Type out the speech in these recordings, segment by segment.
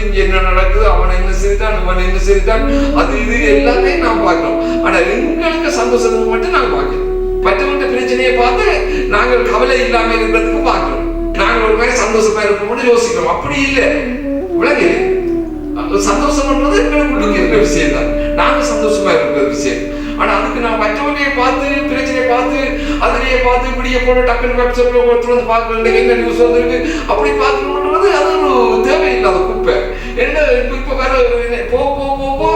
என்ன நடக்குது இங்க என்ன நடக்குது? அவன் என்ன சிரித்தான் இவன் என்ன சிரித்தான். அது இது எல்லாமே நாம் பார்க்கணும் ஆனா எங்களுக்கு சந்தோஷத்தை மட்டும் நாங்க பார்க்கணும் மற்றவங்க பிரச்சனையை பார்த்து நாங்கள் கவலை இல்லாம இருக்கிறதுக்கு பார்க்கணும் நாங்கள் ஒரு மாதிரி சந்தோஷமா இருப்போம்னு யோசிக்கிறோம். அப்படி இல்லை. விளங்குது அது எங்களுக்கு உள்ளுக்கு இருக்கிற விஷயம் தான் நாங்க சந்தோஷமா இருக்கிற விஷயம். ஆனா அதுக்கு நான் மற்றவனையை பார்த்து பிரச்சனையை பார்த்து அதிலேயே பார்த்து இப்படியே போட்டு டக்குன்னு வெப்சைட்ல ஒருத்தர் வந்து பார்க்கறது என்ன நியூஸ் வந்திருக்கு? அப்படி பார்க்கணுன்றது அது ஒரு தேவையில்லாத குப்பை. என்ன இப்ப இப்போ வேற போ போ போ போ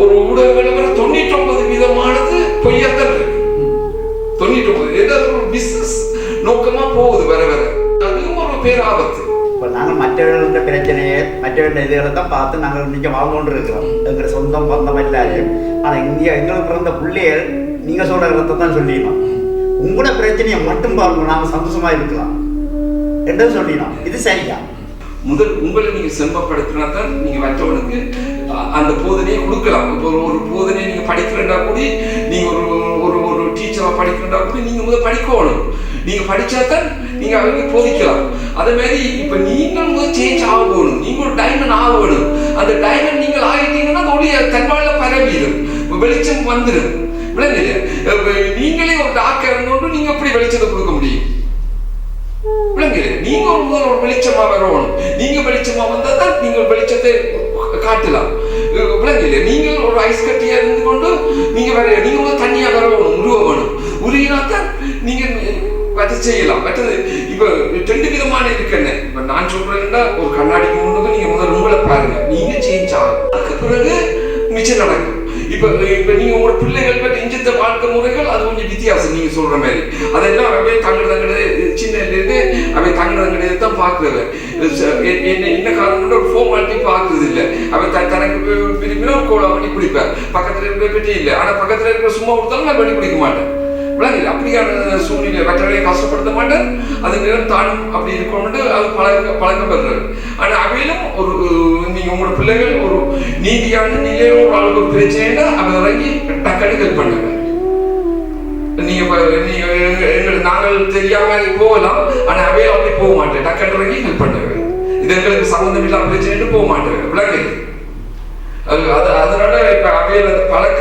ஒரு ஊடக விளம்பரம் தொண்ணூற்றி ஒன்பது விதமானது பொய்யாத்தான் இருக்கு. தொண்ணூற்றி ஒன்பது ஏதாவது ஒரு பிசினஸ் நோக்கமா போகுது வர வர அதுவும் ஒரு பேராபத்து. இப்போ நாங்கள் மற்றவர்களுடைய பிரச்சனையை மற்றவர்களுடைய இதுகளை தான் பார்த்து நாங்கள் இன்னைக்கு வாழ்ந்து கொண்டு இருக்கிறோம் எங்கள் சொந்தம் பந்தம் எல்லாரும் ஆனால் இங்கே எங்களுக்கு பிறந்த பிள்ளைகள் நீங்கள் சொல்கிற இடத்தை தான் சொல்லிடணும் உங்களோட பிரச்சனையை மட்டும் பாருங்க நாங்கள் சந்தோஷமா இருக்கலாம். என்று சொல்லிடணும் இது சரியா? முதல் உங்களை நீங்க செம்பப்படுத்தினா தான் நீங்க மற்றவனுக்கு அந்த போதனையை கொடுக்கலாம். இப்போ ஒரு ஒரு போதனையை நீங்க படிக்கிறண்டா கூட நீங்க ஒரு ஒரு ஒரு டீச்சரா படிக்கிறண்டா கூட நீங்க முதல் படிக்கணும். நீங்க படிச்சா தான் நீங்க அவங்க போதிக்கலாம். அதே மாதிரி இப்ப நீங்கள் வந்து சேஞ்ச் ஆகணும் நீங்க ஒரு டைமண்ட் ஆகணும் அந்த டைமண்ட் நீங்கள் ஆகிட்டீங்கன்னா அது ஒளிய தன்பால பரவிடும். வெளிச்சம் வந்துடும். விளங்குது? நீங்களே ஒரு டாக்டர் இருந்தோண்டு நீங்க எப்படி வெளிச்சத்தை கொடுக்க முடியும்? நீங்க ஒரு முதல் ஒரு வெளிச்சமா வரணும். நீங்க வெளிச்சமா வந்தா தான் நீங்கள் வெளிச்சத்தை காட்டலாம். விளங்குது? நீங்கள் ஒரு ஐஸ் கட்டியா இருந்து கொண்டு நீங்க வர நீங்க தண்ணியா வரணும் உருவ வேணும். உருகினா தான் நீங்க அது செய்யலாம். மற்றது இப்போ ரெண்டு விதமான இருக்குன்னு இப்போ நான் சொல்றேன்னா ஒரு கண்ணாடிக்கு முன்னது நீங்க முதல் உங்களை பாருங்க. நீங்க சேஞ்ச் ஆகும் அதுக்கு பிறகு மிச்சம் நடக்கும். இப்போ இப்போ நீங்க உங்களோட பிள்ளைகள் பற்றி இஞ்சித்த வாழ்க்கை முறைகள் அது கொஞ்சம் வித்தியாசம் நீங்க சொல்ற மாதிரி. அதெல்லாம் அவை தங்கட தங்கட சின்ன இருந்து அவை தங்கட தங்கட தான் பாக்குறது என்ன என்ன காரணம் ஒரு வாட்டி பாக்குறது இல்ல. அவன் த- தனக்கு விரும்பின கோலா பண்ணி குடிப்பார் பக்கத்துல இருக்கிற பெட்டி இல்லை. ஆனா பக்கத்துல இருக்கிற சும்மா கொடுத்தாலும் நான் பண்ணி குடிக்க மாட்டேன். விளங்குது அப்படியான சூழ்நிலை மற்றவர்களை கஷ்டப்படுத்த மாட்டேன் அது நேரம் தானும் அப்படி இருக்கணும்னு அது பழக்க பழக்கம் ஆனா அவையிலும் ஒரு நீங்க உங்களோட பிள்ளைகள் ஒரு நீதியான நிலையில ஒரு ஆளுக்கு ஒரு பிரச்சனைனா அவன் இறங்கி டக்குன்னு ஹெல்ப் பண்ணுங்க. நீங்க நீங்க எங்களுக்கு நாங்கள் தெரியாம போகலாம். ஆனா அவையில அப்படி போக மாட்டேன். டக்குன்னு இறங்கி ஹெல்ப் பண்ணுங்க. இது எங்களுக்கு சம்மந்தம் இல்லாம பிரச்சனைன்னு போக மாட்டேன். விளங்குது. அது அதனால இப்ப அவையில அந்த பழக்க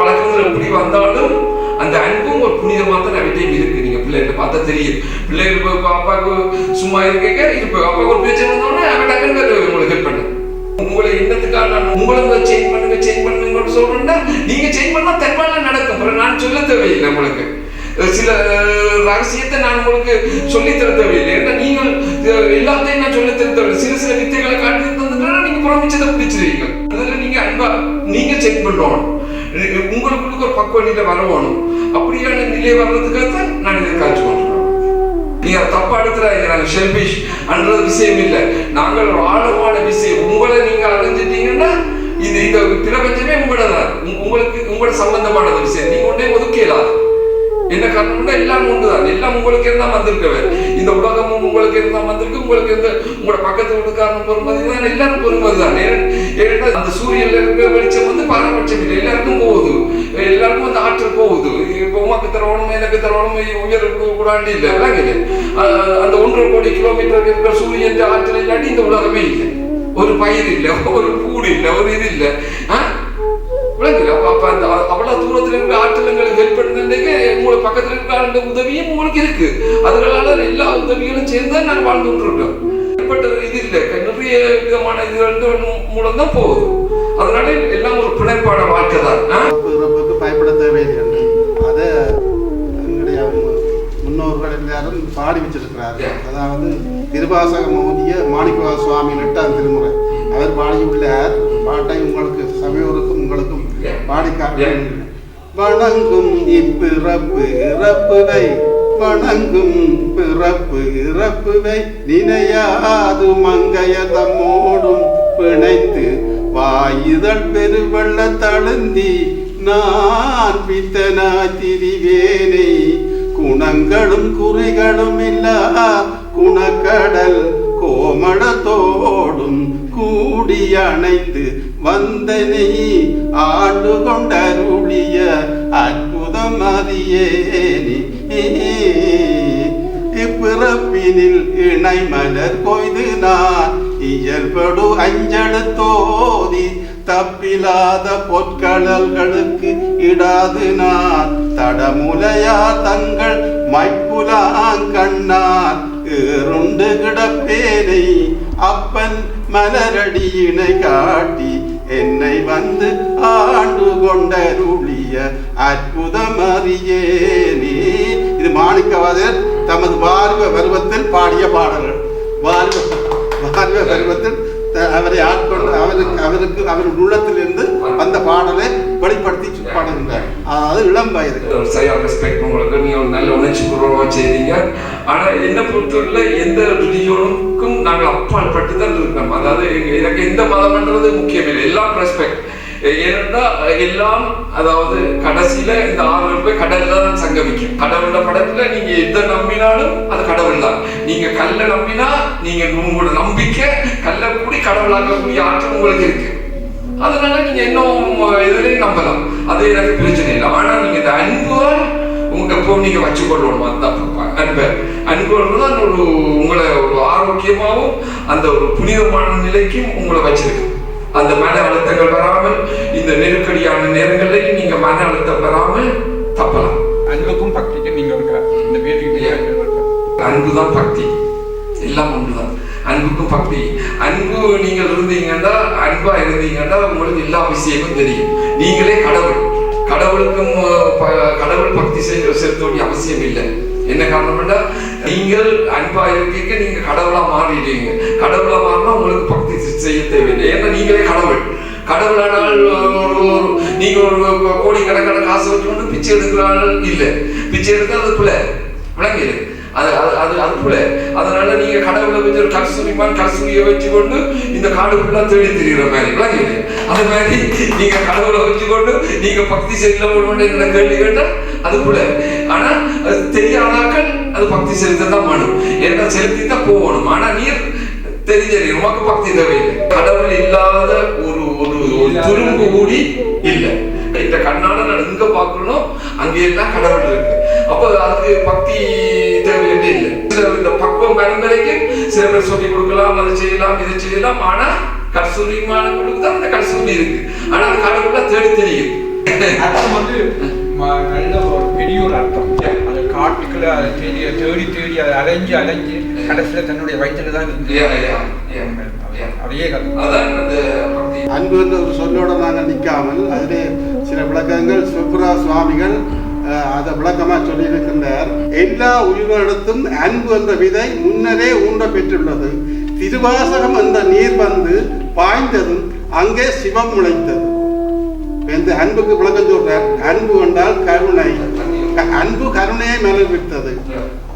வழக்கங்கள் எப்படி வந்தாலும் அந்த அன்பும் ஒரு புனிதமாக தான் அவட்டையும் இருக்கு நீங்க பிள்ளைகளை பார்த்தா தெரியும் பிள்ளைகள் இப்ப அப்பாவுக்கு சும்மா இருக்க இப்போ அப்பாவுக்கு ஒரு பேச்சு வந்தோடனே அவன் டக்குன்னு உங்களுக்கு ஹெல்ப் பண்ணு. உங்களை என்னத்துக்காக நான் உங்களை சேஞ்ச் பண்ணுங்க சேஞ்ச் பண்ணுங்கன்னு சொல்றேன்னா நீங்க சேஞ்ச் பண்ணா தன்பால நடக்கும். அப்புறம் நான் சொல்ல தேவையில்லை உங்களுக்கு. சில ரகசியத்தை நான் உங்களுக்கு சொல்லித் தர தேவையில்லை. ஏன்னா நீங்கள் எல்லாத்தையும் நான் சொல்லித் தர தேவையில்லை. சில சில வித்தைகளை காட்டி தந்துட்டா நீங்க புறமிச்சதை பிடிச்சிருவீங்க. அதில் நீங்க அன்பா நீங்க செக் பண்ணணும். உங்களுக்குள்ளுக்கு ஒரு பக்குவ நிலை வரணும் அப்படியான நிலை வர்றதுக்காக தான் நான் இதை காய்ச்சி கொண்டிருக்கோம் நீங்க தப்பா எடுத்துறாங்க நாங்க ஷெல்பிஷ் அன்றது விஷயம் இல்லை. நாங்கள் ஒரு ஆழமான விஷயம். உங்களை நீங்க அடைஞ்சிட்டீங்கன்னா இது இந்த பிரபஞ்சமே உங்களோட உங்களுக்கு உங்களோட சம்பந்தமான விஷயம். நீங்க ஒன்றே ஒதுக்கலாம் என்ன காரணம்னா எல்லாம் உண்டுதான். எல்லாம் உங்களுக்கு இருந்தா வந்திருக்கவே. இந்த உலகமும் உங்களுக்கு இருந்தா வந்திருக்கு உங்களுக்கு எந்த உங்களோட பக்கத்து வீட்டுக்காரன் பொறுமதி தான் எல்லாரும் பொறுமதி தான் ஏன்னா அந்த சூரியன்ல இருக்கிற வெளிச்சம் வந்து பாரபட்சம் இல்லை. எல்லாருக்கும் போகுது. எல்லாருக்கும் அந்த ஆற்றல் போகுது. இப்போ உமாக்கு தரவணும் எனக்கு தரவணும் உயர் கூடாண்டி இல்லை. விளங்குது அந்த ஒன்றரை கோடி கிலோமீட்டர் இருக்கிற சூரியன் ஆற்றல் இல்லாட்டி இந்த உலகமே இல்லை. ஒரு பயிர் இல்லை ஒரு கூடு இல்லை ஒரு இது இல்லை. விளங்குது அப்ப அப்ப அந்த அ- அவ்வளவு தூரத்துல இருக்கிற ஆற்றல் எங்களுக்கு ஹெல்ப் பண்ணுறதுக்கு உங்களுக்கு பக்கத்துல இருக்கிற அந்த உதவியும் உங்களுக்கு இருக்கு. அதனால எல்லா உதவிகளும் சேர்ந்து தான் நாங்கள் வாழ்ந்து கொண்டிருக்கோம். ஏற்பட்ட இது இல்லை. நிறைய விதமான இதுகள் மூலம் தான் போகுது. அதனால எல்லாம் ஒரு பிணைப்பான வாழ்க்கை தான். பயப்பட தேவையில்லை அதை முன்னோர்கள் எல்லாரும் பாடி வச்சிருக்கிறார்கள். அதாவது திருவாசகம் ஓதிய மாணிக்கவா சுவாமி எட்டாம் திருமுறை. அவர் பாடியுள்ளார். பாட்டை வணங்கும் இப்பிறப்பு இறப்புவை வணங்கும் பிறப்பு இறப்புவை நினையாது மங்கைய தம்மோடும் பிணைத்து. வாயுதல் பெருவெள்ள தழுந்தி நான் பித்தனா திரிவேனை. குணங்களும் குறிகளும் இல்லா குணக்கடல் கோமளத்தோடும் கூடி அணைந்து. வந்தனை ஆண்டு கொண்டருளிய அற்புதம் அறியேனே இப்பிறப்பினில் இணை மலர் கொய்து நான் இயல்படு அஞ்செழுத்தோதி தப்பிலாத பொற்கடல்களுக்கு இடாது நான். தடமுலையா தங்கள் மைப்புலாங்கண்ணார் ஏறுண்டு கிடப்பேனை அப்பன் மலரடியினை காட்டி என்னை வந்து ஆண்டு கொண்டருளிய அற்புதம் அறியேனே இது மாணிக்கவாதர் தமது வாழ்வ பருவத்தில் பாடிய பாடல்கள். வாழ்வ வாழ்வ பருவத்தில் அவரை ஆட்கொண்ட அவருக்கு அவருக்கு அவர் உள்ளத்திலிருந்து அந்த பாடலை வெளிப்படுத்தி பாடுகின்றார். அதாவது இளம் வயது. ஒரு ரெஸ்பெக்ட் உங்களுக்கு. நீங்கள் ஒரு நல்ல உணர்ச்சி பூர்வமா செய்றீங்க ஆனா என்ன பொறுத்தவரையில எந்த ரிலிஜனுக்கும் நாங்கள் அப்பால் பட்டு தான் இருக்கோம் அதாவது எனக்கு எந்த மதம்ன்றது முக்கியம் இல்லை எல்லாம் ரெஸ்பெக்ட் ஏனென்றா எல்லாம் அதாவது கடைசியில இந்த ஆறு போய் கடல்ல தான் சங்கமிக்கும். கடவுள படத்துல நீங்க எதை நம்பினாலும் அது கடவுள் தான். நீங்க கல்ல நம்பினா நீங்க உங்களோட நம்பிக்கை கல்ல கூடி கடவுளாக்கக்கூடிய ஆற்றல் உங்களுக்கு இருக்கு. அதனால நீங்க இன்னும் இதுலயும் நம்பலாம். அது எனக்கு பிரச்சனை இல்லை. ஆனா நீங்க இந்த அன்புதான் உங்க எப்போ நீங்க வச்சுக்கொள்ளணும் அந்த அன்பை. அன்பு தான் ஒரு உங்களை ஒரு ஆரோக்கியமாகவும் அந்த ஒரு புனிதமான நிலைக்கும் உங்களை வச்சிருக்கு. அந்த மன அழுத்தங்கள் வராமல் இந்த நெருக்கடியான நேரங்களில் நீங்க மன அழுத்தம் வராமல் தப்பலாம். அன்புக்கும் பக்திக்கும் நீங்க இருக்கிற இந்த பேருக்கு அன்புதான் பக்தி. எல்லாம் ஒன்றுதான் அன்புக்கும் பக்தி. அன்பு நீங்கள் இருந்தீங்கன்னா அன்பா இருந்தீங்கன்னா உங்களுக்கு எல்லா விஷயமும் தெரியும். நீங்களே கடவுள். கடவுளுக்கும் ப- கடவுள் பக்தி செய்ய செலுத்த அவசியம் இல்லை. என்ன காரணம்னா நீங்கள் அன்பா இருக்கீங்க நீங்க கடவுளா மாறிடுவீங்க. கடவுளா மாறினா உங்களுக்கு பக்தி செய்ய தேவையில்லை. ஏன்னா நீங்களே கடவுள். கடவுளானால் ஒரு ஒரு- நீங்க ஒரு காசு வச்சு பிச்சை எடுக்கிறாள் இல்லை. பிச்சை எடுத்தால் அது பிள்ளை விளங்கிடு. அது அது அது அது போல. அதனால நீங்க கடவுளை வச்சு ஒரு கஸ்தூரிமான் கஸ்தூரியை வச்சு கொண்டு இந்த காடு ஃபுல்லா தேடி திரிகிற மாதிரி விளங்கிடு அது மாதிரி நீங்க கடவுளை வச்சு கொண்டு நீங்க பக்தி செய்யல என்ன கேள்வி கேட்டா அது போல. ஆனா அது தெரியாதாக்கள் அது பக்தி செலுத்த தான் வேணும். ஏன்னா செலுத்தி தான் போகணும். ஆனா நீர் தெரிஞ்சது உமக்கு பக்தி தேவையில்லை. கடவுள் இல்லாத ஒரு ஒரு துரும்பு கூடி இல்லை. இந்த கண்ணால நான் எங்க பார்க்கணும் அங்கே எல்லாம் கடவுள் இருக்கு. அப்போ அதுக்கு பக்தி தேவையில்லை இல்லை. சில இந்த பக்குவம் வரும் வரைக்கும் சில பேர் சொல்லி கொடுக்கலாம் அதை செய்யலாம் இதை செய்யலாம். ஆனா கஸ்தூரிமானவங்களுக்கு தான் அந்த கஸ்தூரி இருக்கு. ஆனா அந்த கடவுள தேடி தெரியும். அர்த்தம் வந்து ம- நல்ல ஒரு பெரிய ஒரு அர்த்தம். அதை காட்டுக்குள்ள அதை தேடி தேடி தேடி அதை அலைஞ்சு அலைஞ்சு கடைசியில தன்னுடைய வயிற்றுல தான் இருந்து. அதையே அந்த அன்பு என்ற ஒரு சொல்லோட நாங்கள் நிற்காமல் அதிலே சில விளக்கங்கள் சுப்ரா சுவாமிகள் அதை விளக்கமாக சொல்லியிருக்கின்றார் எல்லா உயிர்களிடத்தும் அன்பு என்ற விதை முன்னரே ஊன்ற பெற்றுள்ளது. திருவாசகம் என்ற நீர் வந்து பாய்ந்ததும் அங்கே சிவம் முளைத்தது. இந்த அன்புக்கு விளக்கம் சொல்றார். அன்பு என்றால் கருணை. அன்பு கருணையை மலர்வித்தது.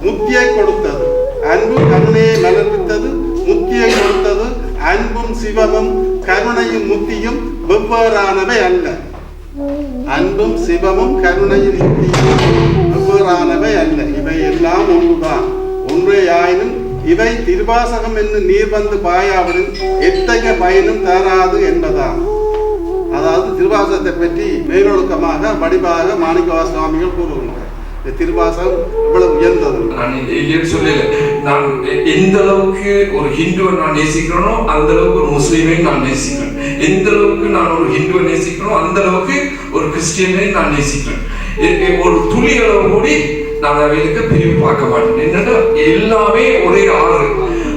முத்தியை கொடுத்தது. அன்பு கருணையை மலர்வித்தது முத்தியை கொடுத்தது. அன்பும் சிவமும் கருணையும் முத்தியும் வெவ்வேறானவை அல்ல. அன்பும் சிவமும் கருணையும் வெவ்வேறானவை அல்ல இவை எல்லாம் ஒன்றுதான். ஒன்றே ஆயினும் இவை திருவாசகம் என்று நீர் வந்து பாயாவிடும் எத்தகைய பயனும் தராது என்பதாம். அதாவது திருவாசகத்தை பற்றி மேலொழுக்கமாக வடிவாக மாணிக்கவா சுவாமிகள் கூறுகின்றனர். திருவாசகம் இவ்வளவு உயர்ந்தது? நான் சொல்லல? நான் எந்த அளவுக்கு ஒரு ஹிந்துவை நான் நேசிக்கிறேனோ அந்த அளவுக்கு ஒரு முஸ்லீமை நான் நேசிக்கிறேன். எந்த அளவுக்கு நான் ஒரு ஹிந்துவை நேசிக்கிறோம் அந்த அளவுக்கு ஒரு கிறிஸ்டியனை நான் நேசிக்கிறேன் ஒரு துளி அளவு கூடி நான் அவைகளுக்கு பிரிவு பார்க்க மாட்டேன். என்னன்னா எல்லாமே ஒரே ஆறு.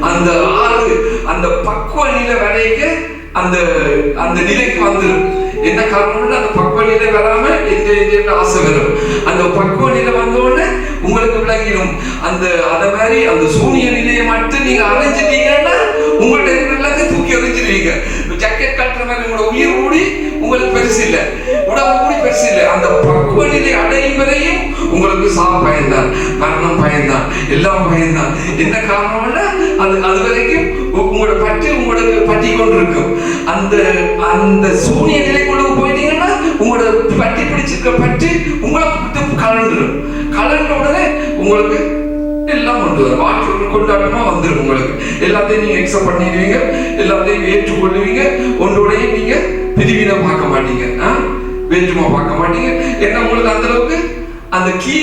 அந்த ஆறு அந்த பக்குவ நிலை வரைக்க அந்த அந்த நிலைக்கு வந்துடும் என்ன காரணம்னா அந்த பக்குவ நிலை வராம எந்த எந்த ஆசை வரும். அந்த பக்குவ நிலை வந்த உடனே உங்களுக்கு விளங்கிடும். அந்த அதை மாதிரி அந்த சூனிய நிலையை மட்டும் நீங்க அரைஞ்சிட்டீங்கன்னா உங்கள்ட்ட இருக்கிற எல்லாத்தையும் தூக்கி எறிஞ்சிருவீங்க ஜக்கெட் கட்டுற மாதிரி உங்களோட உயிர் கூடி உங்களுக்கு பெருசு இல்லை. உடம்பு கூடி பெருசு இல்லை. அந்த பக்குவ நிலை அடையும் வரையும் உங்களுக்கு சா பயந்தான் மரணம் பயந்தான் எல்லாம் பயந்தான். என்ன காரணம்னா அது அது வரைக்கும் உங்களோட பற்றி உங்களுக்கு பற்றி கொண்டிருக்கும். அந்த அந்த சூனிய நிலைக்குள்ள போயிட்டீங்கன்னா உங்களோட பட்டி பிடிச்சிருக்க பற்றி உங்களை கலண்டுரும் கலண்ட உடனே உங்களுக்கு எல்லாம் கொண்டு வரும் வாழ்க்கை கொண்டாட்டமா வந்துடும் உங்களுக்கு. எல்லாத்தையும் நீங்க எக்ஸப்ட் பண்ணிடுவீங்க. எல்லாத்தையும் ஏற்றுக்கொள்ளுவீங்க. ஒன்றோடையும் நீங்க பிரிவினை பார்க்க மாட்டீங்க. வேற்றுமா பார்க்க மாட்டீங்க. ஏன்னா உங்களுக்கு அந்த அளவுக்கு? அந்த கீ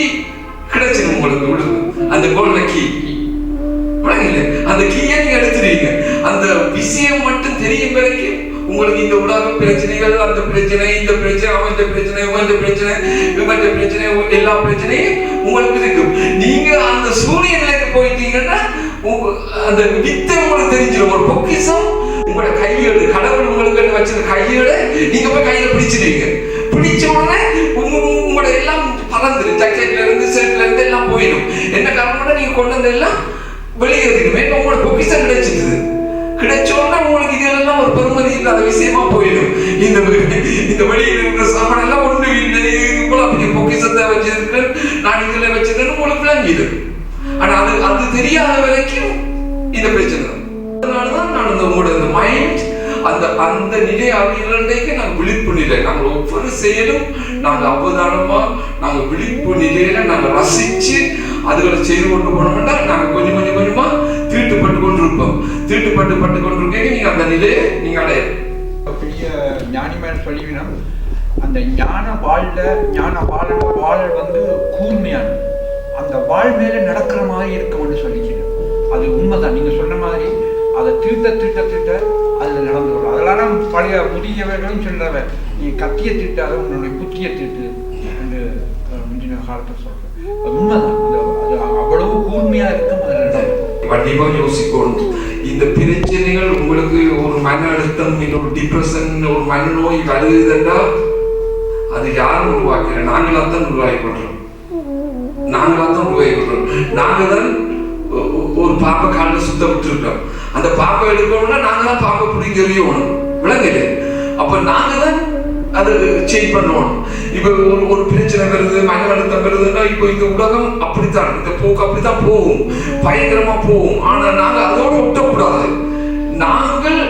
கிடைச்சிடும் உங்களுக்கு விடுது அந்த கோல்ட கீ அந்த கீயை நீங்க எடுத்துருவீங்க? அந்த விஷயம் மட்டும் தெரியும் வரைக்கும் உங்களுக்கு இந்த உலக பிரச்சனைகள் அந்த பிரச்சனை இந்த பிரச்சனை அவன் பிரச்சனை உங்க பிரச்சனை இவன் பிரச்சனை எல்லா பிரச்சனையும் உங்களுக்கு இருக்கும் நீங்க அந்த சூரிய நிலைக்கு போயிட்டீங்கன்னா அந்த வித்தை உங்களுக்கு தெரிஞ்சிடும். ஒரு பொக்கிஷம் உங்களோட கையோடு கடவுள் உங்களுக்கு வச்சிருக்க கையோட நீங்க போய் கையில பிடிச்சிடுவீங்க. பிடிச்ச உடனே உங்களோட எல்லாம் பறந்துடும் ஜாக்கெட்ல இருந்து ஷர்ட்ல இருந்து எல்லாம் போயிடும். என்ன காரணம்னா நீங்க கொண்டு வந்த எல்லாம் வெளியேறதுக்குமே இப்போ உங்களோட பொக்கிஷம் கிடைச்சிட்டுது கிடைச்சோன்னா உங்களுக்கு இதெல்லாம் ஒரு பெருமதி இல்லாத விஷயமா போயிடும். இந்த இந்த வழியில் இருக்கிற சாமான் எல்லாம் ஒன்று இல்லை போல பெரிய பொக்கிஷத்தை வச்சிருக்கேன் நான் இதில் வச்சிருக்கேன் உங்களுக்கு விளங்கிடும். ஆனா அது அது தெரியாத வரைக்கும் இந்த பிரச்சனை தான். அதனாலதான் நான் இந்த உங்களோட அந்த மைண்ட் அந்த அந்த நிலை அறியலைக்கு நாங்கள் விழிப்பு நிலை. நாங்கள் ஒவ்வொரு செயலும் நாங்கள் அவதானமா நாங்கள் விழிப்பு நிலையில நாங்கள் ரசிச்சு அதுகளை செய்து கொண்டு போனோம்னா நாங்கள் கொஞ்சம் கொஞ்சம் கொஞ்சமா தீட்டுப்பட்டு கொண்டிருப்போம் தீட்டுப்பட்டு பட்டு கொண்டிருக்கீங்க நீங்க அந்த நிலையை நீங்க அடைய பெரிய ஞானிமேல் சொல்லிவினம் அந்த ஞான வாழ்ல ஞான வாழ வாழ் வந்து கூர்மையான அந்த வாழ் மேல நடக்கிற மாதிரி இருக்கும்னு சொல்லிக்கிறேன் அது உண்மைதான். நீங்க சொன்ன மாதிரி அதை தீட்ட தீட்ட தீட்ட அதுல நடந்து வரும். அதெல்லாம் பழைய முதியவர்களும் சொல்றவன் நீ கத்திய தீட்டாத உன்னுடைய புத்திய தீட்டு என்று முந்தின காலத்தை சொல்றேன் உண்மைதான். அது அது அவ்வளவு கூர்மையா இருக்கும். அதுல நடக்கும். கண்டிப்பா யோசிக்கணும் இந்த பிரச்சனைகள் உங்களுக்கு ஒரு மன அழுத்தம் இல்லை ஒரு டிப்ரெஷன் ஒரு மனநோய் வருதுன்னா அது யாரும் உருவாக்கல நாங்களா தான் உருவாக்கி கொள்றோம் நாங்களா தான் உருவாக்கி கொள்றோம் நாங்க தான் ஒரு பாப்பை காலில் சுத்த விட்டுருக்கோம் அந்த பாப்பை எடுக்கணும்னா நாங்க தான் பாப்பை பிடிங்க எறியணும் விளங்கல அப்ப நாங்க தான் அது சேஞ்ச் பண்ணுவோம். இப்போ ஒரு ஒரு பிரச்சனை வருது மன அழுத்தம் வருதுன்னா இப்போ இந்த உலகம் அப்படித்தான் இந்த போக்கு அப்படித்தான் போகும். பயங்கரமா போகும். ஆனா நாங்க அதோட ஒட்டக்கூடாது. நாங்கள்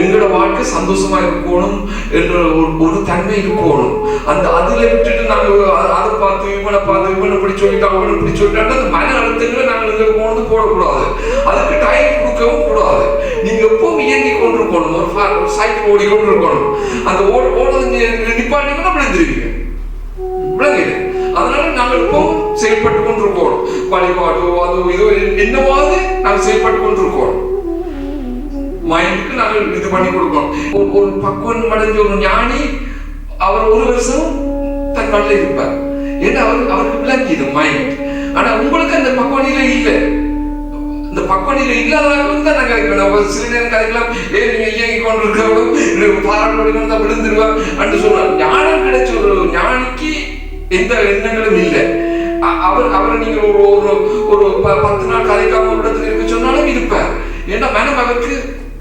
எங்களோட வாழ்க்கை சந்தோஷமா இருக்கணும் என்ற ஒரு ஒரு தன்மை இருக்கணும். அந்த அதுல விட்டுட்டு நாங்க அதை பார்த்து இவனை பார்த்து இவனை இப்படி சொல்லிட்டா அவனை இப்படி சொல்லிட்டான் அந்த மன அழுத்தங்களை நாங்கள் எங்களுக்கு போனது போடக்கூடாது. அதுக்கு டைம் கொடுக்கவும் கூடாது. எப்பவும் இயங்கி கொண்டிருக்கணும். ஒரு ஒரு சைக்கிள் ஓடி கொண்டு இருக்கணும் அந்த ஓட ஓடுறது நிப்பாட்டிங்கன்னா விழுந்துருவீங்க விளங்குது அதனால நாங்கள் இப்பவும் செயல்பட்டு கொண்டிருக்கோம். வழிபாடோ அதோ இதோ என்னவாவது நாங்கள் செயல்பட்டு கொண்டிருக்கோம். மைண்டுக்கு நாங்கள் இது பண்ணி கொடுக்கணும். ஒரு ஒரு பக்குவம் அடைஞ்ச ஒரு ஞானி அவர் ஒரு வருஷம் தன் மண்ணில் இருப்பார். ஏன்னா அவர் அவருக்கு விளங்கிது மைண்ட் ஆனா உங்களுக்கு அந்த பக்குவனில இல்லை இந்த பக்குவனில இல்லாதவர்களுக்கு தான் நாங்கள் கதைக்கிறோம் சில நேரம் கதைக்கலாம் ஏ நீங்கள் இயங்கி கொண்டிருக்கிறவங்களும் பாராட்டு தான் விழுந்துருவார் என்று சொன்னார். ஞானம் கிடைச்ச ஒரு ஞானிக்கு எந்த எண்ணங்களும் இல்லை. அவர் அவரை நீங்க ஒரு ஒரு ஒரு ப- பத்து நாள் கதைக்காம ஒரு இடத்துல இருக்க சொன்னாலும் இருப்பார். ஏன்னா மேடம் அவருக்கு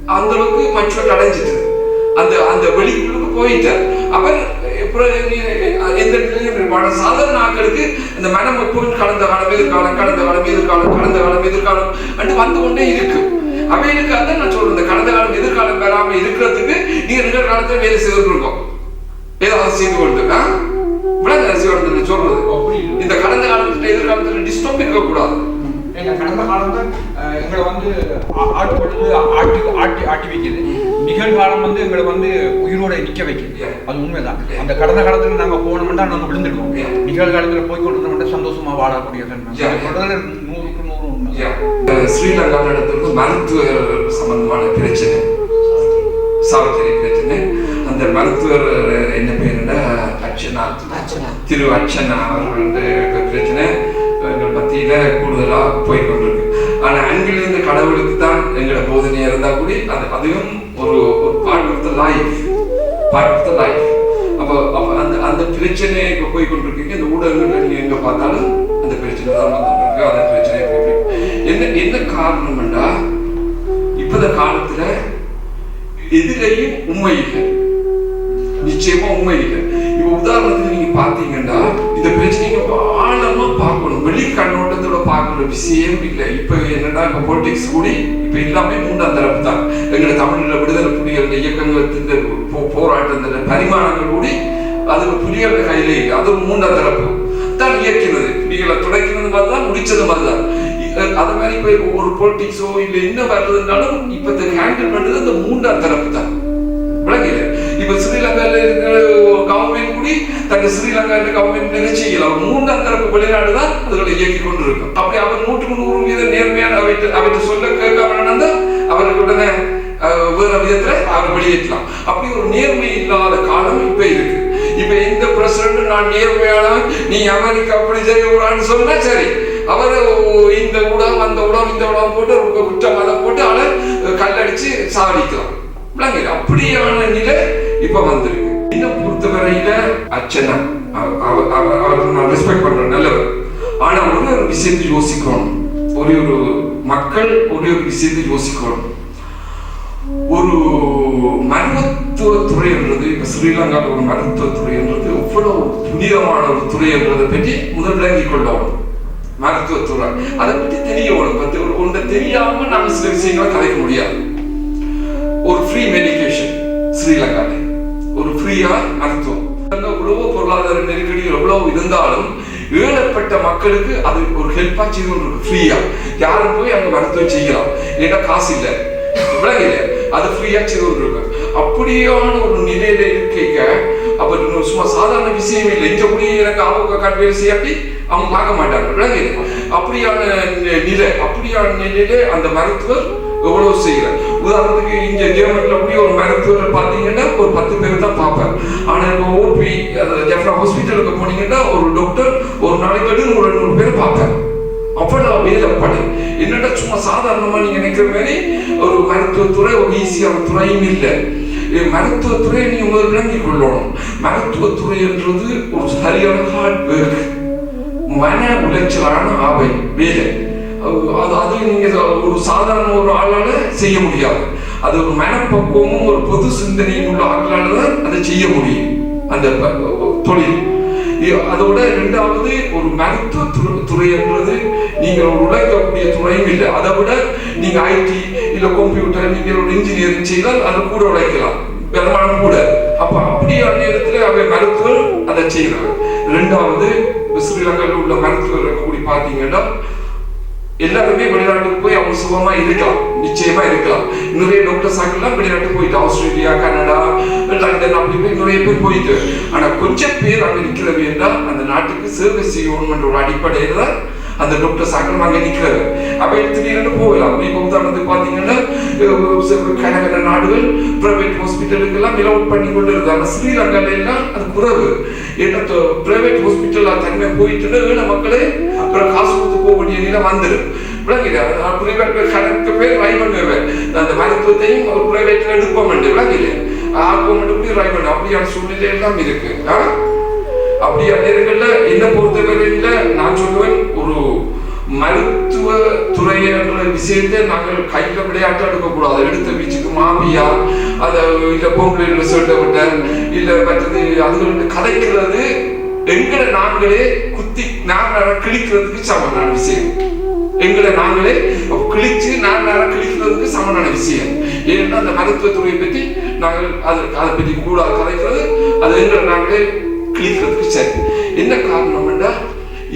அந்த அளவுக்கு மச்சுவட் அடைஞ்சிட்டு அந்த அந்த வெளிக்குள்ளுக்கு போயிட்டார். அவர் எந்த. ஆனா சாதாரண ஆட்களுக்கு இந்த மனம் எப்பவும் கடந்த காலம் எதிர்காலம் கடந்த காலம் எதிர்காலம் கடந்த காலம் எதிர்காலம் அண்டு வந்து கொண்டே இருக்கு. அவைகளுக்கு அதான் நான் சொல்றேன் கடந்த காலம் எதிர்காலம் வராம இருக்கிறதுக்கு நீங்க நிகழ்காலத்துல வேலை செய்துட்டு இருக்கோம் ஏதாவது செய்து கொண்டு? விளங்க சொல்றது. இந்த கடந்த காலத்துல எதிர்காலத்துல டிஸ்டர்ப் இருக்க கடந்த காலத்துல அஹ், எங்களை வந்து ஆ- ஆட்கொண்டு ஆட்டி ஆட்டி ஆட்டி வைக்குது. நிகழ்காலம் வந்து எங்களை வந்து உயிரோட நிக்க வைக்குது. அது உண்மைதான். அந்த கடந்த காலத்துல நாங்க போனோம்னா நாங்க விழுந்துடுவோம். நிகழ்காலத்துல போய் கொண்டு வந்தோம்னா சந்தோஷமா வாழக்கூடிய நூறுக்கு நூறு உண்மை. ஸ்ரீலங்கா நடத்துறது மருத்துவ சம்பந்தமான பிரச்சனை. சாவச்சேரி பிரச்சனை. அந்த மருத்துவர் என்ன பேருன்னா அர்ச்சனா. திரு அர்ச்சனா அவர்களுடைய பிரச்சனை. மத்தியில கூடுதலா போய் கொண்டிருக்கு. ஆனா அங்கிலிருந்து கடவுளுக்கு தான் எங்களோட போதனையா இருந்தா கூட அது அதுவும் ஒரு ஒரு part of the life part of the life அப்போ அப்போ அந்த அந்த பிரச்சனையை இப்போ போய் கொண்டிருக்கீங்க. இந்த ஊடகங்கள் நீங்க எங்க பார்த்தாலும் அந்த பிரச்சனை தான் வந்துருக்கு அந்த பிரச்சனையை போய் என்ன என்ன காரணம்டா இப்பத காலத்துல எதிரையும் உண்மை இல்லை. நிச்சயமா உண்மை இல்லை. இப்ப உதாரணத்துக்கு நீங்க பாத்தீங்கன்னா இந்த நீங்க ஆழமா பார்க்கணும். வெளி கண்ணோட்டத்தோட பார்க்கணும் விஷயம் இல்லை இப்ப என்னன்னா இப்ப பொலிட்டிக்ஸ் கூடி இப்ப எல்லாமே மூன்றாம் தரப்பு தான். எங்களை தமிழ்ல விடுதலை புலிகள் இயக்கங்கள் போராட்டம் இந்த பரிமாணங்கள் கூடி அது புலிகள் கையில இல்லை அது மூன்றாம் தரப்பு. தான் இயக்கினது. புலிகளை துடைக்கிறது மாதிரி தான் முடிச்சது மாதிரி தான் அது மாதிரி இப்போ ஒரு பொலிட்டிக்ஸோ இல்லை என்ன வர்றதுனாலும் இப்போ ஹேண்டில் பண்றது அந்த மூன்றாம் தரப்பு தான். விளங்கல இப்ப ஸ்ரீலங்கால இருக்கிற கவர்மெண்ட் கூடி தங்க அவன் கவர்மெண்ட் அவர் மூன்றாம் தரப்பு வெளிநாடு தான் அதுகளை இயக்கி கொண்டு இருக்கும் அப்படி அவர் நூற்றுக்கு நூறு வீத நேர்மையான அவற்றை அவற்றை சொல்ல கேட்காம நடந்தா அவருக்கு உடனே வேற விதத்துல அவர் வெளியேற்றலாம். அப்படி ஒரு நேர்மை இல்லாத காலம் இப்ப இருக்கு. இப்ப இந்த பிரசிடண்ட் நான் நேர்மையானவன் நீ அமெரிக்கா அப்படி செய்யக்கூடாதுன்னு சொன்னா சரி. அவர் இந்த உடம் அந்த உடம் இந்த உடம் போட்டு ரொம்ப குற்றம் அதை போட்டு அவளை கல்லடிச்சு சாவடிக்கலாம் விளங்குது. அப்படியான நிலை இப்ப வந்திருக்கு. என்ன பொறுத்தவரையில அச்சனா அவ- அவ- அவ- நான் ரெஸ்பெக்ட் பண்றேன் நல்லவர். ஆனா ஒரே ஒரு விஷயத்தை யோசிக்கணும். ஒரே ஒரு மக்கள் ஒரே ஒரு விஷயத்தை யோசிக்கணும். ஒரு மருத்துவ துறைன்றது இப்ப ஸ்ரீலங்காவில் ஒரு மருத்துவ துறைன்றது எவ்வளவு புனிதமான ஒரு துறை என்றதை பற்றி முதல் விளங்கிக் கொள்ளணும் மருத்துவத்துறை. அதை பற்றி தெரியணும் பத்தி ஒரு ஒன்றை தெரியாம நாம சில விஷயங்களை கலைக்க முடியாது. ஒரு ஃப்ரீ மெடிக்கேஷன் ஸ்ரீலங்காவில் ஒரு ஃப்ரீயா மருத்துவம் அங்க பொருளாதார நெருக்கடி எவ்வளவு இருந்தாலும் ஏழப்பட்ட மக்களுக்கு அது ஒரு ஹெல்ப்பா செய்து ஃப்ரீயா யாரும் போய் அங்க மருத்துவம் செய்யலாம். ஏன்னா காசு இல்லை. விளங்கல அது ஃப்ரீயா செய்து இருக்கு அப்படியான ஒரு நிலையில இருக்க அப்ப சும்மா சாதாரண விஷயமே இல்லை. இங்க கூட எனக்கு அவங்க கன்வே செய்யாட்டி அவங்க பார்க்க மாட்டாங்க. விளங்கல அப்படியான நிலை அப்படியான நிலையில அந்த மருத்துவர் எவ்வளவு செய்யறார் உதாரணத்துக்கு இங்க ஜெர்மன்ல போய் ஒரு மருத்துவர் பார்த்தீங்கன்னா ஒரு பத்து பேர் தான் பார்ப்பேன் ஆனால் இப்போ ஓபி ஜெஃப்ரா ஹாஸ்பிட்டலுக்கு போனீங்கன்னா ஒரு டாக்டர் ஒரு நாளைக்கு வந்து நூறு நூறு பேர் பார்ப்பேன் அவ்வளவு வேலைப்படு என்னடா சும்மா சாதாரணமாக நீங்கள் நினைக்கிற மாதிரி ஒரு மருத்துவத்துறை ஒரு ஈஸியான துறையும் இல்லை. இது மருத்துவத்துறையை நீ முதல் விளங்கிக் கொள்ளணும். மருத்துவத்துறைன்றது ஒரு சரியான ஹார்ட் ஒர்க் மன உளைச்சலான ஆவை வேலை. அது- நீங்க ஒரு சாதாரண ஒரு ஆளால செய்ய முடியாது. அது ஒரு மனப்பக்குவமும் ஒரு பொது சிந்தனையும் உள்ள ஆளால தான் அதை செய்ய முடியும். அந்த தொழில். அதோட ரெண்டாவது ஒரு மருத்துவ துறை- என்றது நீங்க ஒரு உழைக்கக்கூடிய துறையும் இல்லை. அதை விட நீங்க ஐடி இல்ல கம்ப்யூட்டர் நீங்க ஒரு இன்ஜினியரிங் செய்தால் அது கூட உழைக்கலாம். வருமானம் கூட. அப்ப அப்படியான நேரத்தில் அவை மருத்துவர் அதை செய்யறாங்க ரெண்டாவது ஸ்ரீலங்காவில் உள்ள மருத்துவர் கூடி பாத்தீங்கன்னா எல்லாருமே வெளிநாட்டுக்கு போய் அவங்க சுகமா இருக்கலாம். நிச்சயமா இருக்கலாம். நிறைய டாக்டர்ஸ் ஆகலாம் வெளிநாட்டுக்கு போயிட்டு ஆஸ்திரேலியா கனடா லண்டன் அப்படி போய் நிறைய பேர் போயிட்டு. ஆனா கொஞ்சம் பேர் அங்க நிக்கிறது என்றால் அந்த நாட்டுக்கு சேவை செய்யணும்ன்ற ஒரு அடிப்படையில தான் அந்த டாக்டர்ஸ் ஆகலாம் அங்க அப்போ அப்ப திடீர்னு போகலாம். இப்ப உதாரணத்துக்கு பார்த்தீங்கன்னா அஹ் நாடுகள் பிரைவேட் ஹாஸ்பிட்டலுக்கெல்லாம் எல்லாம் மிலவுட் பண்ணி கொண்டு இருக்கு ஆனா ஸ்ரீலங்கால எல்லாம் அது குறைவு. ஏன்னா பிரைவேட் ஹாஸ்பிட்டலில் தனிமை போயிட்டு ஏழை மக்களே அப்புறம் காசு கொடுத்து போக வேண்டிய நிலை வந்துடும். விளங்குது? பிரைவேட் கணக்கு பேர் ட்ரை பண்ணுவேன் அந்த மருத்துவத்தையும் ஒரு பிரைவேட்ல எடுப்போம் விளங்குது? ஆகும் மட்டும் ட்ரை பண்ண அப்படியான சூழ்நிலை எல்லாம் இருக்கு. ஆ? அப்படி நேரங்கள்ல என்ன பொறுத்தவரையில நான் சொல்லுவேன் ஒரு மருத்துவ துறை என்ற விஷயத்தை நாங்கள் கையில விளையாட்டு எடுக்கக்கூடாது. எடுத்த வீச்சுக்கு மாமியா அதை இல்ல பொம்பளை ரிசல்ட்டை விட்ட இல்ல மற்றது அதுகளுக்கு கதைக்கிறது எங்களை நாங்களே குத்தி நாங்கள கிழிக்கிறதுக்கு சமமான விஷயம். எங்களை நாங்களே கிழிச்சு நாங்கள கிழிக்கிறதுக்கு சமனான விஷயம். ஏன்னா அந்த மருத்துவத்துறையை பற்றி நாங்கள் அது அதை பற்றி கூட கதைக்கிறது அது எங்களை நாங்களே கிழிக்கிறதுக்கு சரி என்ன காரணம்னா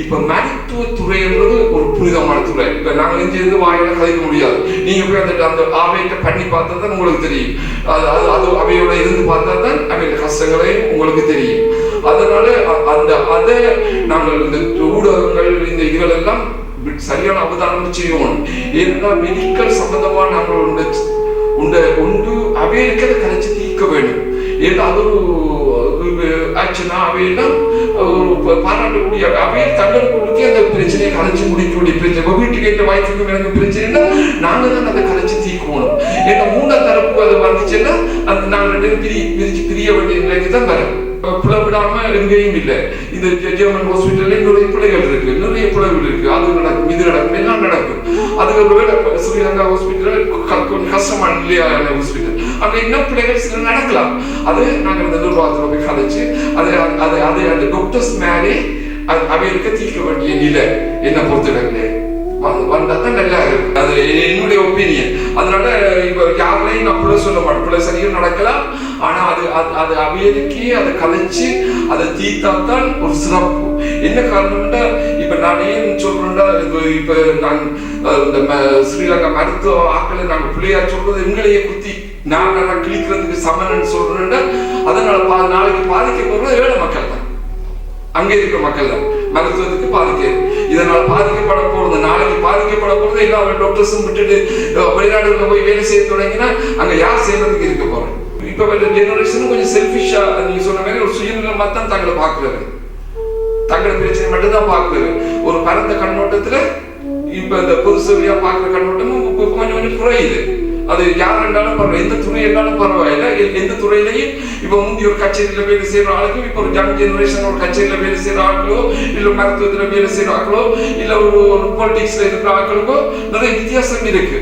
இப்ப மருத்துவத்துறைன்றது ஒரு புனிதமான துறை. இப்ப நாங்க இங்க இருந்து வாயில கலைக்க முடியாது. நீங்க போய் அந்த அந்த ஆவையிட்ட பண்ணி பார்த்தா தான் உங்களுக்கு தெரியும். அது அது அது அவையோட இருந்து பார்த்தா தான் அவையோட கஷ்டங்களையும் உங்களுக்கு தெரியும். அதனால அந்த அதை நாங்கள் இந்த ஊடகங்கள் இந்த இதுகளெல்லாம் சரியான அவதானம் செய்யணும் ஏன்னா மெடிக்கல் சம்பந்தமா நாங்கள் உண்டு உண்டு உண்டு அவைகளுக்கு கலைச்சு தீர்க்க வேண்டும். ஏன்னா அது ஒரு ஆச்சுன்னா அவையெல்லாம் ஒரு பாராட்டக்கூடிய அவையில் தங்களுக்குள்ளே அந்த பிரச்சனையை கலைச்சு முடிக்கக்கூடிய பிரச்சனை? இப்ப வீட்டுக்கு எந்த வாய்ப்புக்கும் எனக்கு பிரச்சனைனா நாங்க தான் அதை கலைச்சு தீர்க்கணும். ஏன்னா மூணாம் தரப்பு அது வந்துச்சுன்னா அந்த நாங்கள் ரெண்டு பேரும் பிரி பிரிச்சு பிரிய வேண்டிய நிலைக்கு தான் வரும் பிளவிடாம எங்கேயும் இல்லை. இந்த ஜெர்மன் ஹாஸ்பிட்டல்ல நிறைய பிள்ளைகள் இருக்கு. நிறைய பிளவுகள் இருக்கு. அது நடக்கும் இது நடக்கும் எல்லாம் நடக்கும். அதுக்கு ஒருவேளை ஸ்ரீலங்கா ஹாஸ்பிட்டல் கொஞ்சம் கஷ்டமான இல்லையா ஹாஸ்பிட்டல் அங்க இன்னும் பிள்ளைகள் சில நடக்கலாம். அது நாங்க இந்த நிர்வாகத்துல போய் கதைச்சு அது அது அது அந்த டாக்டர்ஸ் மேலே அது அவைகளுக்கு தீர்க்க வேண்டிய நிலை. என்ன பொறுத்தவரையிலே. வந்தா தான் நல்லா இருக்கும். அது என்னுடைய ஒப்பீனியன் அதனால இப்ப யாரையும் நான் பிள்ளை சொல்ல மாட்டேன். பிள்ளை சரியா நடக்கலாம். ஆனா அது அது அது அவையலுக்கே அதை கலைச்சு அதை தீர்த்தாத்தான் ஒரு சிறப்பு. என்ன காரணம்னா இப்ப நான் ஏன் சொல்றேன்னா இப்ப இப்ப நான் இந்த ஸ்ரீலங்கா மருத்துவ ஆக்களை நாங்க பிள்ளையார் சொல்றது எங்களையே குத்தி நான் நான் கிழிக்கிறதுக்கு சமன்னு சொல்றேன்னா அதனால பா- நாளைக்கு பாதிக்க ஏழை மக்கள் தான். அங்கே இருக்கிற மக்கள் தான். மருத்துவத்துக்கு பாதிக்க. இதனால் பாதிக்கப்பட போறது நாளைக்கு பாதிக்கப்பட போறது எல்லா டாக்டர்ஸும் விட்டுட்டு வெளிநாடுகளில் போய் வேலை செய்ய தொடங்கினா அங்கே யார் செய்யறதுக்கு இருக்க போறோம் இப்போ வர ஜெனரேஷனும் கொஞ்சம் செல்ஃபிஷா நீங்க சொன்ன மாதிரி ஒரு சுயநலமா தான் தங்களை பாக்குறது தங்களை பிரச்சனை மட்டும்தான் தான் ஒரு பரந்த கண்ணோட்டத்துல இப்ப இந்த புதுசவியா பாக்குற கண்ணோட்டமும் கொஞ்சம் கொஞ்சம் குறையுது. அது யார் இருந்தாலும் பரவாயில்ல. எந்த துறை இருந்தாலும் பரவாயில்ல. எந்த துறையிலையும் இப்ப முந்தி ஒரு கச்சேரியில வேலை செய்யற ஆளுக்கும் இப்ப ஒரு யங் ஜெனரேஷன் ஒரு கச்சேரியில வேலை செய்யற ஆட்களோ இல்ல மருத்துவத்துல வேலை செய்யற ஆட்களோ இல்ல ஒரு ஒரு பொலிட்டிக்ஸ்ல இருக்கிற ஆட்களுக்கோ நிறைய வித்தியாசம் இருக்கு.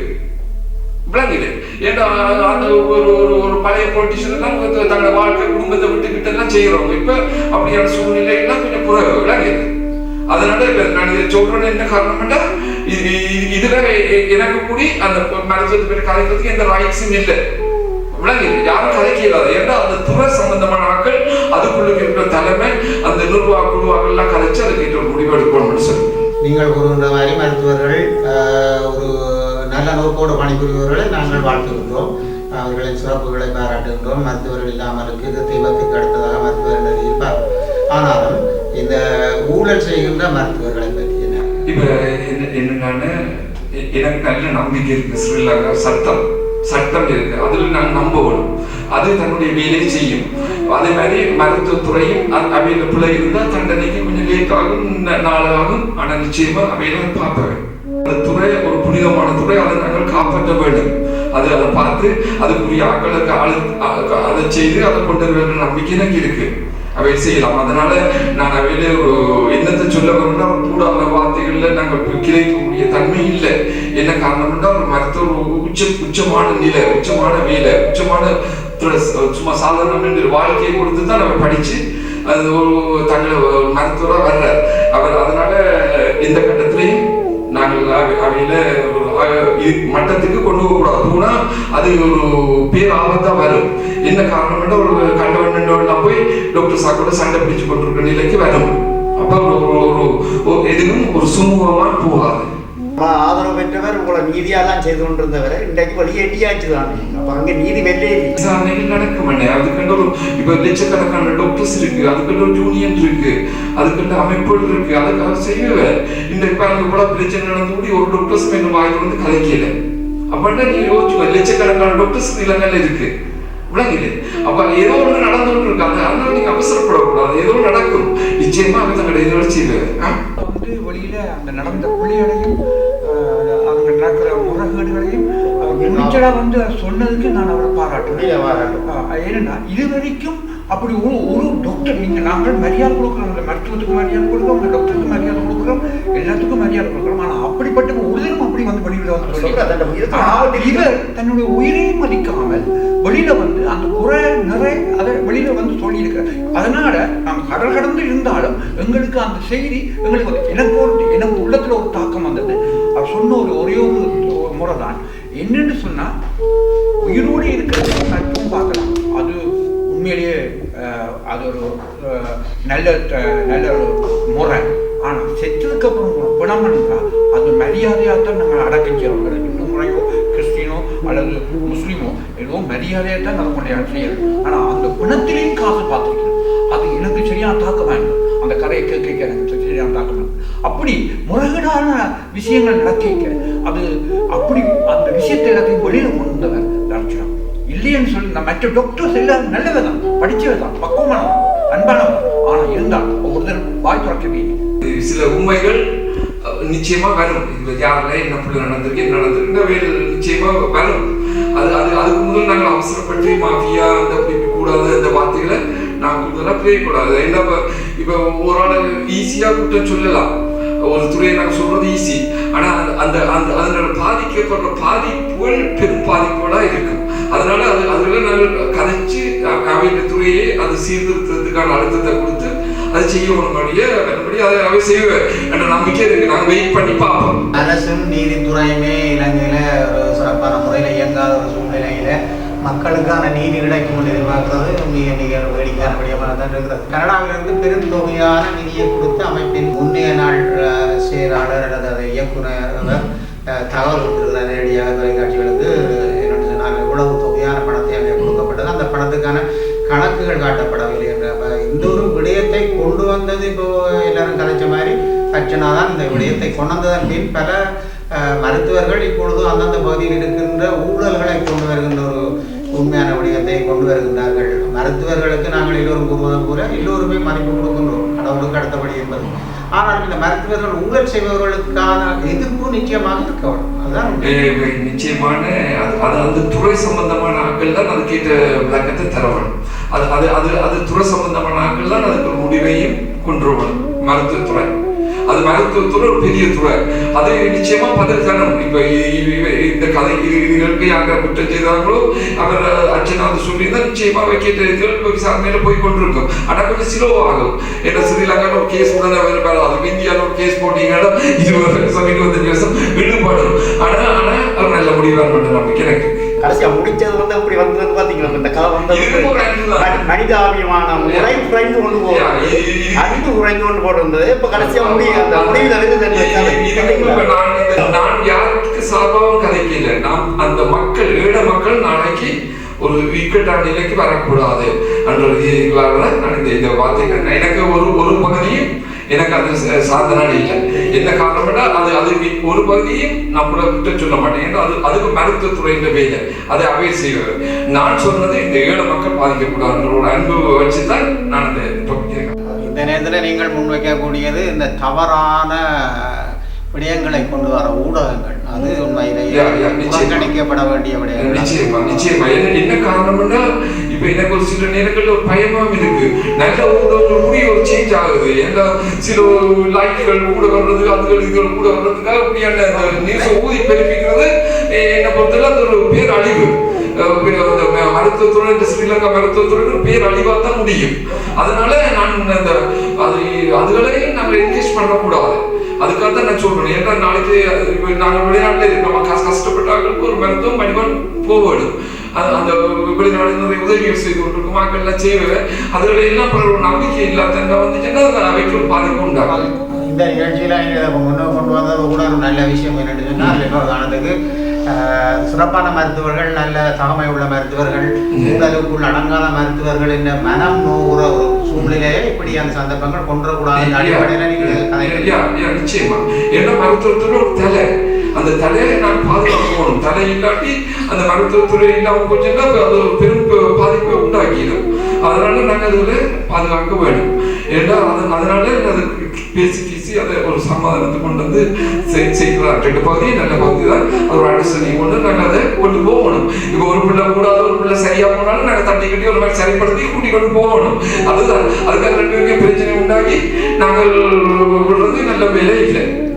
விளங்குது ஏன்னா அந்த ஒரு ஒரு ஒரு பழைய பொலிட்டிஷியன் எல்லாம் தங்களோட வாழ்க்கை குடும்பத்தை விட்டுக்கிட்டு எல்லாம் செய்யறவங்க. இப்ப அப்படியான சூழ்நிலை எல்லாம் கொஞ்சம் விளங்குது அதனால இப்போ நான் இதை சொல்றேன்னு என்ன காரணம்னா இதுல எனக்கு கூடி அந்த மேனேஜர் பேர் கலைக்கிறதுக்கு எந்த ரைட்ஸும் இல்லை. விளங்குது யாரும் கதைக்க ஏன்னா அந்த துறை சம்பந்தமான ஆட்கள் அதுக்குள்ள இருக்கிற தலைமை அந்த நிர்வாக குழுவாக்கள்லாம் கலைச்சு அதுக்கு ஒரு முடிவு எடுக்கணும்னு சொல்லி. நீங்கள் கூறுகின்ற மாதிரி மருத்துவர்கள் ஒரு நல்ல நோக்கோடு பணிபுரிபவர்களை நாங்கள் வாழ்த்துகின்றோம். அவர்களின் சிறப்புகளை பாராட்டுகின்றோம். மருத்துவர்கள் இல்லாமல் இருக்குது. தெய்வத்துக்கு அடுத்ததாக மருத்துவர் நிலையில் ஆனாலும் இந்த ஊழல் செய்கின்ற மருத்துவர்களை பற்றி இப்போ என்ன என்னன்னா எனக்கு நல்ல நம்பிக்கை இருக்கு ஸ்ரீலங்கா சட்டம் சட்டம் இருக்கு. அதுல நான் நம்பணும் அது தன்னுடைய வேலையை செய்யும். அதே மாதிரி மருத்துவத்துறையும் அவையில பிள்ளை இருந்தா தண்டனைக்கு கொஞ்சம் லேட் ஆகும் நாளாகும் ஆனால் நிச்சயமா அவையில பார்ப்பேன். அந்த துறை ஒரு புனிதமான துறை அதை நாங்கள் காப்பாற்ற வேண்டும். அது அதை பார்த்து அதுக்குரிய ஆக்களுக்கு ஆளு அதை செய்து அதை கொண்டு வர நம்பிக்கை எனக்கு இருக்கு. அவை செய்யலாம். அதனால நான் அவையில ஒரு என்னத்தை சொல்ல வரணும்னா கூடாத வார்த்தைகள்ல நாங்கள் கிடைக்கக்கூடிய தன்மை இல்லை. என்ன காரணம்னா ஒரு மருத்துவ உச்ச உச்சமான நிலை உச்சமான வேலை உச்சமான சும்மா சும்மா சாதாரண வாழ்க்கையை கொடுத்து தான் நம்ம படிச்சு அது ஒரு தங்களை மருத்துவராக வர்றார். அவர் அதனால எந்த கட்டத்திலையும் நாங்கள் அவையில மட்டத்துக்கு கொண்டு போகக்கூடாது. அது ஒரு பேர் ஆபத்தா வரும். என்ன காரணம்னா ஒரு கண்டவன் போய் டாக்டர் சாக்கோட சண்டை பிடிச்சு கொண்டிருக்கிற நிலைக்கு வரும் அப்ப ஒரு ஒரு- எதுவும் ஒரு சுமூகமா போகாது ஆதரவு பெற்றவர் உங்களை நீதியெல்லாம் செய்து கொண்டிருந்தவரை இன்றைக்கு வெளியேட்டியாச்சு தானே அப்ப அங்க நீதி வெள்ளே விசாரணைகள் நடக்கும் அதுக்குன்னு ஒரு இப்ப லட்சக்கணக்கான டாக்டர்ஸ் இருக்கு அதுக்குன்னு ஒரு யூனியன் இருக்கு அதுக்குன்னு அமைப்புகள் இருக்கு அதுக்காக செய்வேன் இப்ப அங்க கூட பிரச்சனை நடந்து கூடி ஒரு டாக்டர்ஸ் என்ன வாயில் வந்து கதைக்கல அப்படின்னா நீ யோசிச்சு லட்சக்கணக்கான டாக்டர்ஸ் இலங்கையில இருக்கு விளங்குது அப்ப ஏதோ ஒண்ணு நடந்துட்டு இருக்கு அந்த அதனால நீங்க அவசரப்படக்கூடாது. ஏதோ நடக்கும். நிச்சயமா அவங்க தங்களுடைய செய்வேன் வந்து வெளியில அந்த நடந்த பிள்ளைகளையும் ஆஹ், அவங்க நடக்கிற முறைகேடுகளையும் துணிச்சலா வந்து சொன்னதுக்கு நான் அவரை ஆஹ், ஏன்னா இது வரைக்கும் அப்படி ஒரு ஒரு டாக்டர் நீங்க நாங்கள் மரியாதை கொடுக்குறோம். அந்த மருத்துவத்துக்கு மரியாதை கொடுக்குறோம். அந்த டாக்டருக்கு மரியாதை கொடுக்குறோம். எல்லாத்துக்கும் மரியாதை கொடுக்குறோம். ஆனா அப்படிப்பட்ட ஒரு தினம் அப்படி வந்து வெளியில வந்து. இவர் தன்னுடைய உயிரையும் மதிக்காமல் வெளியில அதனால நாம் கடல் கடந்து இருந்தாலும் எங்களுக்கு அந்த செய்தி எங்களுக்கு எனக்கு ஒரு எனக்கு உள்ளத்துல ஒரு தாக்கம் வந்தது. அவர் சொன்ன ஒரு ஒரே ஒரு முறை தான் என்னன்னு சொன்னா உயிரோடு இருக்கிறது மருத்துவம் பார்க்கலாம். அது உண்மையிலேயே அது ஒரு நல்ல நல்ல ஒரு முறை. ஆனால் செத்ததுக்கு அப்புறம் குணம் என்றால் அது மரியாதையாக தான் நாங்கள் அடக்கம் செய்யறோம் அது முறையோ அல்லது முஸ்லீமோ ஏதோ மரியாதையாக தான் நம்ம கொண்டு செய்யணும் ஆனால் அந்த குணத்திலேயும் காசு பார்த்துருக்கேன் அது எனக்கு சரியான தாக்கம் வேண்டும். அந்த கதையை கேட்க எனக்கு சரியான தாக்கம் அப்படி முறைகேடான விஷயங்கள் நடக்க அது அப்படி அந்த விஷயத்தை எல்லாத்தையும் வெளியில் கொண்டு வந்தவர் டாக்டர் இல்லைன்னு சொல்லி நான் மற்ற டாக்டர்ஸ் எல்லாரும் நல்லவே தான் படிச்சவே தான் பக்குவமானவன் அன்பானவன் ஆனா இருந்தால் ஒவ்வொருத்தரும் வாய் திறக்கவே சில உண்மைகள் நிச்சயமா வரும். இது யாருல என்ன பிள்ளை நடந்திருக்கு என்ன நடந்திருக்கு வேறு நிச்சயமா வரும். அது அது அதுக்கு முதல் நாங்கள் அவசரப்பட்டு மாஃபியா அந்த அப்படி கூடாது அந்த வார்த்தைகளை நான் கூடுதலாக பேயக்கூடாது என்ன இப்போ இப்போ ஒரு ஆள் ஈஸியாக கூட்டம் சொல்லலாம். ஒரு துறையை நாங்கள் சொல்றது ஈஸி ஆனால் அந்த- அந்த அந்த அதனால பாதிக்கப்படுற பாதிப்புகள் பெரும் பாதிப்போட இருக்கும். அதனால அது அதில் நாங்கள் கதைச்சு அ- துறையை அது சீர்திருத்தத்துக்கான அழுத்தத்தை கொடுத்து அது செய்யணும் வழிய அதை அவை செய்வேன் என்ற நம்பிக்கை இருக்கு. நாங்கள் வெயிட் பண்ணி பார்ப்போம். அரசும் நீதித்துறையுமே இலங்கையில ஒரு சிறப்பான முறையில் இயங்காத ஒரு சூழ்நிலையில மக்களுக்கான நீதி கிடைக்கும் என்று எதிர்பார்க்கிறது. மிக மிக வேடிக்கையான விடயமாக தான் இருக்கிறது. கனடாவிலிருந்து பெருந்தொகையான நிதியை கொடுத்து அமைப்பின் முன்னைய நாள் செயலாளர் அல்லது அதை இயக்குனர் தகவல் கொடுத்திருக்கிறார் நேரடியாக தொலைக்காட்சிகளுக்கு. என்னென்னு சொன்னால் இவ்வளவு தொகையான பணத்தை அங்கே கொடுக்கப்பட்டது. அந்த பணத்துக்கான கணக்குகள் காட்டப்படவில்லை கொண்டு வந்தது இப்போ எல்லாரும் கலைச்ச மாதிரி அர்ச்சனா தான் இந்த விடயத்தை கொண்டு வந்ததன் பின் பல மருத்துவர்கள் இப்பொழுது அந்தந்த பகுதியில் இருக்கின்ற ஊழல்களை கொண்டு வருகின்ற ஒரு உண்மையான விடயத்தை கொண்டு வருகின்றார்கள். மருத்துவர்களுக்கு நாங்கள் எல்லோரும் கூறுவதும் கூட எல்லோருமே மதிப்பு கொடுக்கின்றோம். கடவுளுக்கு அடுத்தபடி என்பது. ஆனால் இந்த மருத்துவர்கள் ஊழல் செய்பவர்களுக்கான எதிர்ப்பு நிச்சயமாக இருக்க வேண்டும். அதுதான் நிச்சயமான அது அது அந்த துறை சம்பந்தமான ஆட்கள் தான் அதுக்கேற்ற விளக்கத்தை தரணும் அது அது அது அது துறை சம்பந்தமான ஆட்கள் தான் அதுக்கு ஒரு முடிவையும் கொண்டு வரணும் மருத்துவத்துறை அது மருத்துவத்துறை ஒரு பெரிய துறை. அது நிச்சயமா பதில் இப்ப இந்த கதை இது இதுகளுக்கு யாங்க குற்றம் செய்தாங்களோ அவர் அர்ச்சனா அது சொல்லியிருந்தா நிச்சயமா வைக்கிற இதுகள் இப்ப விசாரணையில போய் கொண்டிருக்கும். ஆனா கொஞ்சம் ஸ்லோ ஆகும். ஏன்னா ஸ்ரீலங்கால ஒரு கேஸ் உடனே வேறு அதுக்கு இந்தியாவில் ஒரு கேஸ் போட்டீங்கன்னா இருபது வருஷம் இருபத்தஞ்சு வருஷம் விடுபடும். ஆனா ஆனா ஒரு நல்ல முடிவாக பண்ண நம்பிக்கை எனக்கு. கடைசியா முடிச்சது வந்து எப்படி வந்ததுன்னு பாத்தீங்களா? இந்த கதை வந்தது இதுவும் ஒரு அன்புதான். மனி- மனிதாபிமானம் முறை குறைந்து கொண்டு போகிறது அன்பு குறைந்து கொண்டு போறது இப்ப கடைசியா முடிய அந்த முடிவில் இருந்து நான் யாருக்கு சார்பாகவும் கதைக்கல. நான் அந்த மக்கள் ஏழ மக்கள் நாளைக்கு ஒரு இக்கட்டான நிலைக்கு வரக்கூடாது. என்ற தான் நான் இந்த இந்த வார்த்தை நான் எனக்கு ஒரு ஒரு பகுதியும் எனக்கு அது ச- சாதனை இல்லை. என்ன காரணம்னா அது அது ஒரு பகுதியும் நான் கூட விட்டு சொல்ல மாட்டேன். ஏன்னா அது அதுக்கு மருத்துவத்துறையின் வேலை. அதை அவை செய்வது. நான் சொன்னது இந்த ஏழை மக்கள் பாதிக்கக்கூடாதுன்ற அன்பு வச்சு தான் நான் ஐ இந்த நேரத்தில் நீங்கள் முன்வைக்கக்கூடியது இந்த தவறான விடயங்களை கொண்டு வர ஊடகங்கள். அது உண்மையிலேயே. புறக்கணிக்கப்பட வேண்டிய விடயங்கள். நிச்சயமா நிச்சயமா. என்ன காரணம்னா இப்ப எனக்கு ஒரு சில நேரங்களில் ஒரு பயமாவும் இருக்கு. நல்ல ஊடகங்கள் கூட ஒரு சேஞ்ச் ஆகுது. எந்த சில லைட்டுகள் கூட வர்றது அதுகள் இதுகள் கூட வர்றதுக்காக அப்படியான அந்த நியூஸை ஊதி பெருப்பிக்கிறது என்னை பொறுத்தவரை அது ஒரு பேர் அழிவு அந்த மருத்துவத்துறை இந்த ஸ்ரீலங்கா மருத்துவத்துறை பேர் அழிவாக தான் முடியும். அதனால நான் அந்த அது அதுகளையும் நாங்கள் என்கேஜ் பண்ணக்கூடாது. அதுக்காக தான் நான் சொல்றேன். ஏன்னா நாளைக்கு நாங்கள் விளையாட்டுல இருக்கோம். கஷ்டப்பட்டாங்களுக்கு ஒரு மருத்துவம் மனிதன் போகணும். அந்த வெளிநாடு நிறைய உதவிகள் செய்து கொண்டிருக்கும் மக்கள் செய்வேன் அதுகளை எல்லாம் ஒரு நம்பிக்கை இல்லாத வந்துச்சுன்னா அது அவைக்கு ஒரு பாதிப்பு உண்டாகும் இந்த நிகழ்ச்சியில் நீங்கள் இதை முன்னோக்கி கொண்டு வந்தது கூட ஒரு நல்ல விஷயம் என்னன்னு சொன்னால் இன்னொரு காரணத்துக்கு சிறப்பான மருத்துவர்கள் நல்ல தகமை உள்ள மருத்துவர்கள் ஊழலுக்குள் அடங்காத மருத்துவர்கள் என்ற மனம் நோவுற ஒரு சூழ்நிலையை இப்படி அந்த சந்தர்ப்பங்கள் கொண்டுறக்கூடாது அடிப்படையில் நீங்கள் நிச்சயமா. ஏன்னா மருத்துவத்துறை ஒரு தலை? அந்த தலையை நான் பாதுகாக்கணும் தடை இல்லாட்டி அந்த மருத்துவத்துறை இல்லாமல் போச்சுன்னா அது பெரும் பாதிப்பை உண்டாக்கிடும். அதனால நாங்கள் அதில் பாதுகாக்க வேண்டும். ஏன்னா அது அதனால அது பேசி பேசி அதை ஒரு சமாதானத்தை கொண்டு வந்து செய்- செய்கிறார். ரெண்டு பகுதி நல்ல பகுதி தான். அது ஒரு அனுசரணை கொண்டு நாங்கள் அதை கொண்டு போகணும். இப்போ ஒரு பிள்ளை கூடாது ஒரு பிள்ளை சரியா போனாலும் நாங்கள் தட்டி கட்டி ஒரு மாதிரி சரிப்படுத்தி கூட்டி கொண்டு போகணும். அதுதான். அதுக்காக ரெண்டு பேருக்கும் பிரச்சனை உண்டாக்கி நாங்கள் விடுறது நல்ல வேலை இல்லை.